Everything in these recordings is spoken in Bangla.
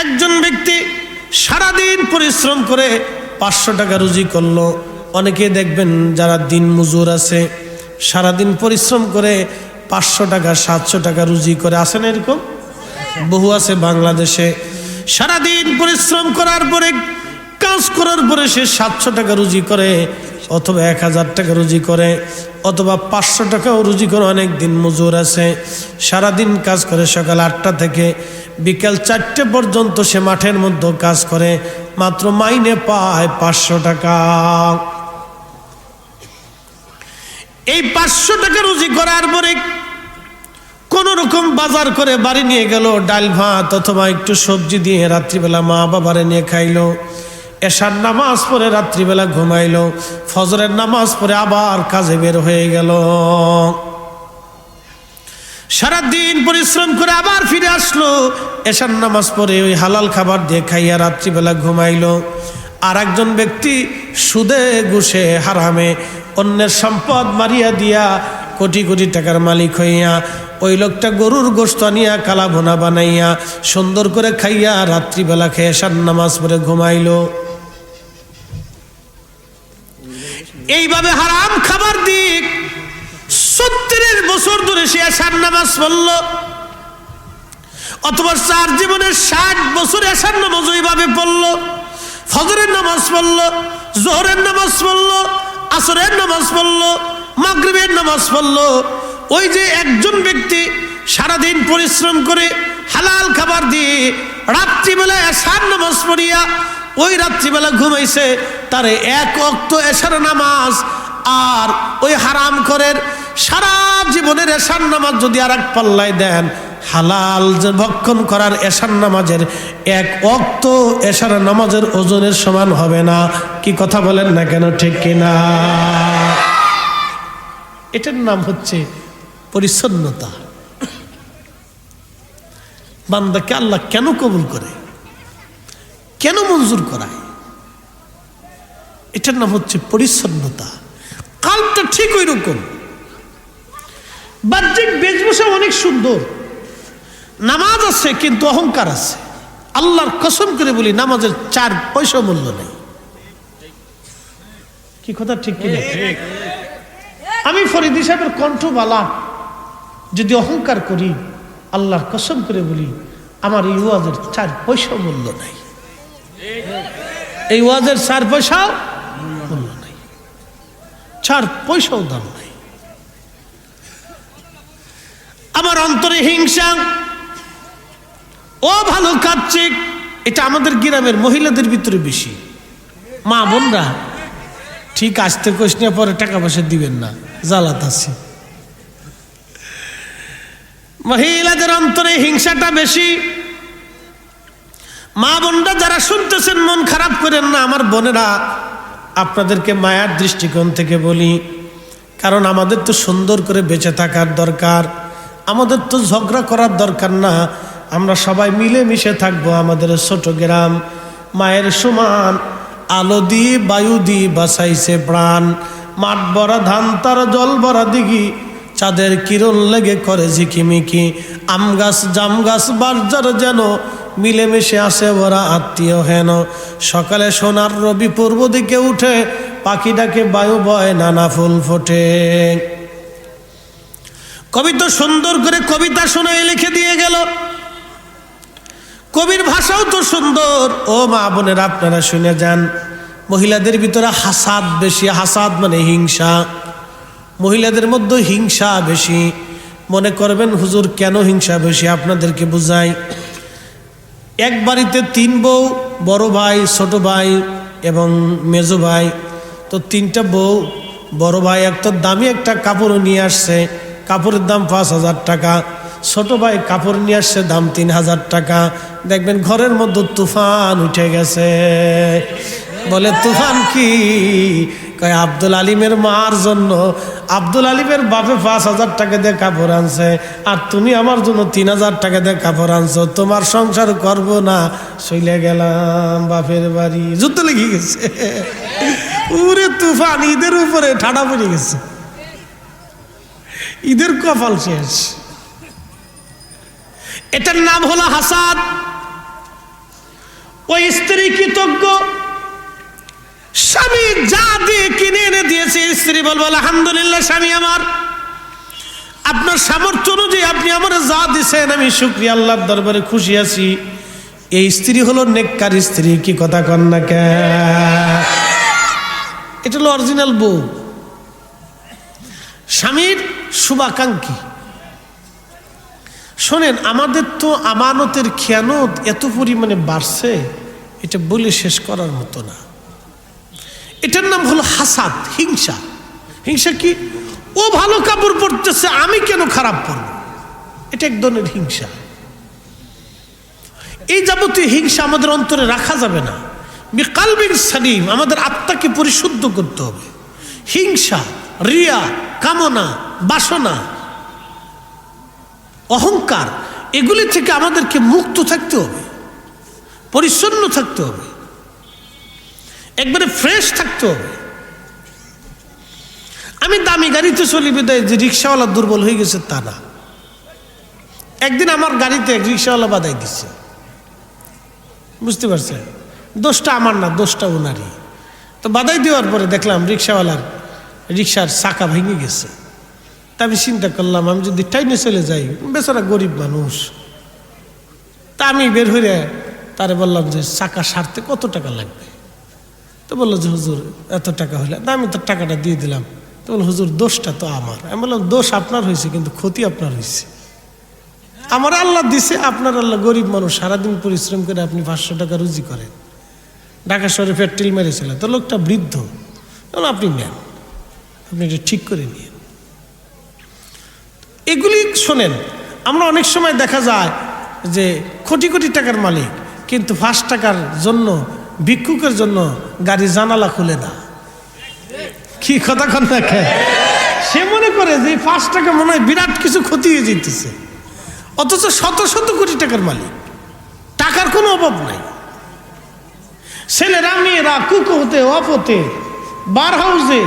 একজন ব্যক্তি সারাদিন পরিশ্রম করে পাঁচশো টাকা রুজি করল। অনেকে দেখবেন যারা দিন মজুর আছে, সারাদিন পরিশ্রম করে পাঁচশো টাকা, সাতশো টাকা রুজি করে আসেন এরকম? বহু আছে বাংলাদেশে। সারাদিন পরিশ্রম করার পরে, কাজ করার পরে সে সাতশো টাকা রুজি করে, অথবা এক হাজার টাকা রুজি করে, অথবা পাঁচশো টাকাও রুজি করে, অনেক দিন মজুর আছে। সারাদিন কাজ করে সকাল আটটা থেকে বিকাল চারটে পর্যন্ত সে মাঠের মধ্যে কাজ করে, মাত্র মাইনে পায় পাঁচশো টাকা। এই পাঁচশো টাকা রুজি করার পরে কোন রকম বাজার করে বাড়ি নিয়ে গেল, ডাল ভাত অথবা একটু সবজি দিয়ে রাত্রিবেলা মা বাবারে নিয়ে খাইলো। এশার নামাজ পড়ে রাত্রিবেলা ঘুমাইলো, ফজরের নামাজ পড়ে আবার কাজে বের হয়ে গেল। সারাদিন পরিশ্রম করে আবার ফিরে আসলো। এশার নামাজ পরে ওই হালাল খাবার দিয়ে খাইয়া রাত্রিবেলা ঘুমাইলো। আর একজন ব্যক্তি সুদে ঘুষে হারামে, অন্যের সম্পদ মারিয়া দিয়া কোটি কোটি টাকার মালিক হইয়া ওই লোকটা গরুর গোস্ত আনিয়া, কালা ভোনা বানাইয়া সুন্দর করে খাইয়া রাত্রিবেলা খেয়ে এশার নামাজ পরে ঘুমাইল। এইভাবে হারাম খাবার দিক সত্তরের বছর ধরে সে আসার নামাজ পড়ল। অথবা চার জীবনের ষাট বছর আসার নামাজ ওইভাবে পড়ল। ফজরের নামাজ পড়ল, জোহরের নামাজ পড়ল, আসরের নামাজ পড়ল, মাগরিবের নামাজ পড়ল। ওই যে একজন ব্যক্তি সারাদিন পরিশ্রম করে হালাল খাবার দিয়ে রাত্রিবেলায় আসার নামাজ পড়িয়া ওই রাত্রিবেলা ঘুমাইছে, তারে এক অক্ত এসার নামাজ আর ওই হারাম করের সারা জীবনের এসার নামাজ যদি আর এক পাল্লায় দেন, হালাল ভক্ষণ করার এসার নামাজের এক অক্ত এসার নামাজের ওজনের সমান হবে না। কি কথা বলেন না কেন, ঠিক কিনা এটার নাম হচ্ছে পরিচ্ছন্নতা। বান্দাকে আল্লাহ কেন কবুল করে? কেন মঞ্জুর করায়? এটার নাম হচ্ছে পরিচ্ছন্নতা। কালটা ঠিক ওই রকম বাহ্যিক বেশভূষা অনেক সুন্দর। নামাজ আছে কিন্তু অহংকার আছে। আল্লাহর কসম করে বলি নামাজের চার পয়সা মূল্য নেই। কি কথা ঠিক কি আমি ফরিদি সাহেবের কণ্ঠ বালা যদি অহংকার করি আল্লাহর কসম করে বলি আমার এই ওয়াজের চার পয়সা মূল্য নাই। এই ওয়াজের চার পয়সাও মূল্য নাই। চার পয়সাও দাম নাই। আমার অন্তরে হিংসা। ও ভালো কাটছে এটা আমাদের গ্রামের মহিলাদের ভিতরে বেশি। মা বোনরা, ঠিক আসতে কোষ পরে টাকা পয়সা দিবেন না, জ্বালাত আছে। মহিলাদের অন্তরে হিংসাটা বেশি। মা বোনরা যারা শুনতেছেন, মন খারাপ করেন না, আমার বোনেরা, আপনাদেরকে মায়ার দৃষ্টিকোণ থেকে বলি, কারণ আমাদের তো সুন্দর করে বেঁচে থাকার দরকার। আমাদের তো ঝগড়া করার দরকার না। আমরা সবাই মিলে মিশে থাকব আমাদের ছোট গ্রাম। মায়ের সমান, আলো দি বায়ু দিয়ে বাসাইছে প্রাণ। মাঠ ভরা ধান, তার জল ভরা দিঘি। চাঁদের কিরণ লেগে করে ঝিকিমিকি। আম গাছ, জাম গাছ বার্জার যেন মিলেমিশে আসে ওরা আত্মীয় হেন। সকালে সোনার রবি পূর্ব দিকে উঠে, পাখি ডাকে বায়ু বয়, নানা ফুল ফোটে। কবি তো সুন্দর করে কবিতা শোনায় লিখে দিয়ে গেল। কবির ভাষাও তো সুন্দর। ও মা বোনের, আপনারা শুনে যান। মহিলাদের ভিতরে হাসাদ বেশি, হাসাদ মানে হিংসা। মহিলাদের মধ্যে হিংসা বেশি। মনে করবেন, হুজুর, কেন হিংসা বেশি? আপনাদেরকে বুঝাই। এক বাড়িতে তিন বউ, বড় ভাই, ছোট ভাই এবং মেজো ভাই। তো তিনটা বউ, বড় ভাই একটা দামি একটা কাপড় নিয়ে আসছে। কাপড়ের দাম পাঁচ হাজার টাকা। ছোট ভাই কাপড় নিয়ে আসছে, দাম তিন হাজার টাকা। দেখবেন ঘরের মধ্যে তুফান উঠে গেছে। বলে, তুফান কি? কয়, আব্দুল আলিমের মার জন্য। আব্দুল আলিমের বাপে পাঁচ হাজার টাকা দিয়ে কাপড় আনছে। আর তুমি আমার জন্য তিন হাজার টাকা দিয়ে কাপড় আনছো। তোমার সংসার করব না। চলে গেলাম বাপের বাড়ি। যুদ্ধ লেগে গেছে। উরে তুফান, ঈদের উপরে ঠাডা পড়ে গেছে। ঈদের কপাল শেষ। এটার নাম হলো হাসাদ। ওই স্ত্রী কৃতজ্ঞ। স্বামী যা দিয়ে কিনে এনে দিয়েছে স্ত্রী বলব, আলহামদুলিল্লাহ, স্বামী আমার। আপনার সামর্থ্য অনুযায়ী আপনি আমার যা দিছেন, আমি শুক্রিয়া, আল্লাহর দরবারে খুশি আছি। এই স্ত্রী হলো নেককার স্ত্রী, কি কথা কন না কে? এটা হলো অরিজিনাল বউ। স্বামীর শুভাকাঙ্ক্ষী। শোনেন, আমাদের তো আমানতের খেয়ানত এত পরিমাণে বাড়ছে, এটা বলে শেষ করার মতো না। এটার নাম হলো হাসাদ, হিংসা। হিংসা কি? ও ভালো কাপড় পরতেছে, আমি কেন খারাপ পরব? এটা এক ধরনের হিংসা। এই যাবতীয় হিংসা আমাদের অন্তরে রাখা যাবে না। বিকালবিন সালিম, আমাদের আত্মাকে পরিশুদ্ধ করতে হবে। হিংসা, রিয়া কামনা, বাসনা, অহংকার, এগুলি থেকে আমাদেরকে মুক্ত থাকতে হবে, পরিচ্ছন্ন থাকতে হবে, একবারে ফ্রেশ থাকতে হবে। আমি দামি গাড়িতে চলি বিদায়, যে রিক্সাওয়ালা দুর্বল হয়ে গেছে তা না। একদিন আমার গাড়িতে এক রিক্সাওয়ালা বাদাই দিচ্ছে। বুঝতে পারছেন? দোষটা আমার না, দোষটা ওনারই। তো বাদাই দেওয়ার পরে দেখলাম রিক্সাওয়ালার রিক্সার চাকা ভেঙে গেছে। তা আমি চিন্তা করলাম, আমি যদি টাইমে চলে যাই, বেচারা গরিব মানুষ। তা আমি বের হয়ে তারে বললাম যে, চাকা সারতে কত টাকা লাগবে? তো বলল যে, হুজুর, এত টাকা হলে না আমি তার টাকাটা দিয়ে দিলাম। তো বলল, হুজুর, দোষটা তো আমার। আমি বললাম, দোষ আপনার হয়েছে কিন্তু ক্ষতি আপনার হয়েছে আমার আল্লাহ দিছে, আপনার আল্লাহ গরিব মানুষ, সারাদিন পরিশ্রম করে আপনি পাঁচশো টাকা রুজি করেন। ঢাকা শহরে পেট্রোল মেরেছিল, তো লোকটা বৃদ্ধ। আপনি নেন। আপনি এটা ঠিক করে নিন। এগুলি শোনেন, আমরা অনেক সময় দেখা যায় যে কোটি কোটি টাকার মালিক, কিন্তু পাঁচ টাকার জন্য, ভিক্ষুকের জন্য গাড়ি জানালা খুলে না। কি কথা কন দেখে সে মনে করে যে পাঁচ টাকা মনে হয় বিরাট কিছু ক্ষতি হয়ে যেতেছে। অথচ শত শত কোটি টাকার মালিক, টাকার কোনো অভাব নাই। ছেলেরা, মেয়েরা কুকো হতে অফ হতে বার হাউসে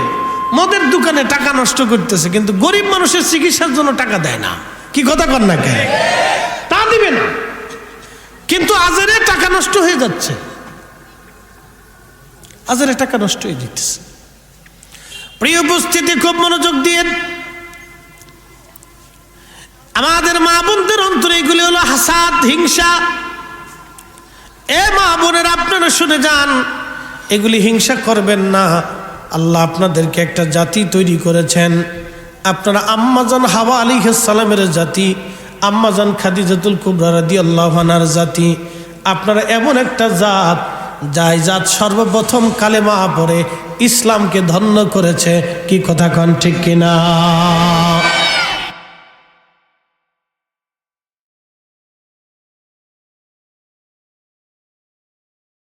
মদের দোকানে টাকা নষ্ট করতেছে, কিন্তু গরিব মানুষের চিকিৎসার জন্য টাকা দেয় না। কি কথা কর না কেন? তা দিবে না। কিন্তু আজেরে টাকা নষ্ট হয়ে যাচ্ছে। আজেরে টাকা নষ্ট হয়ে যেতেছে প্রিয় উপস্থিতি, খুব মনোযোগ দিয়ে। আমাদের মা বোনদের অন্তরে এগুলি হলো হাসাদ, হিংসা। এ মা বোনের, আপনারা শুনে যান, এগুলি হিংসা করবেন না। আল্লাহ আপনাদেরকে একটা জাতি তৈরি করেছেন। আপনারা আম্মাজান হাওয়া আলী সালামের জাতি, আম্মাজান খাদিজাতুল কুবরা রাদি আল্লাহানার জাতি। আপনারা এমন একটা জাত, যাই জাত সর্বপ্রথম কালেমা পড়ে ইসলামকে ধন্য করেছে। কি কথা কন ঠিক কিনা?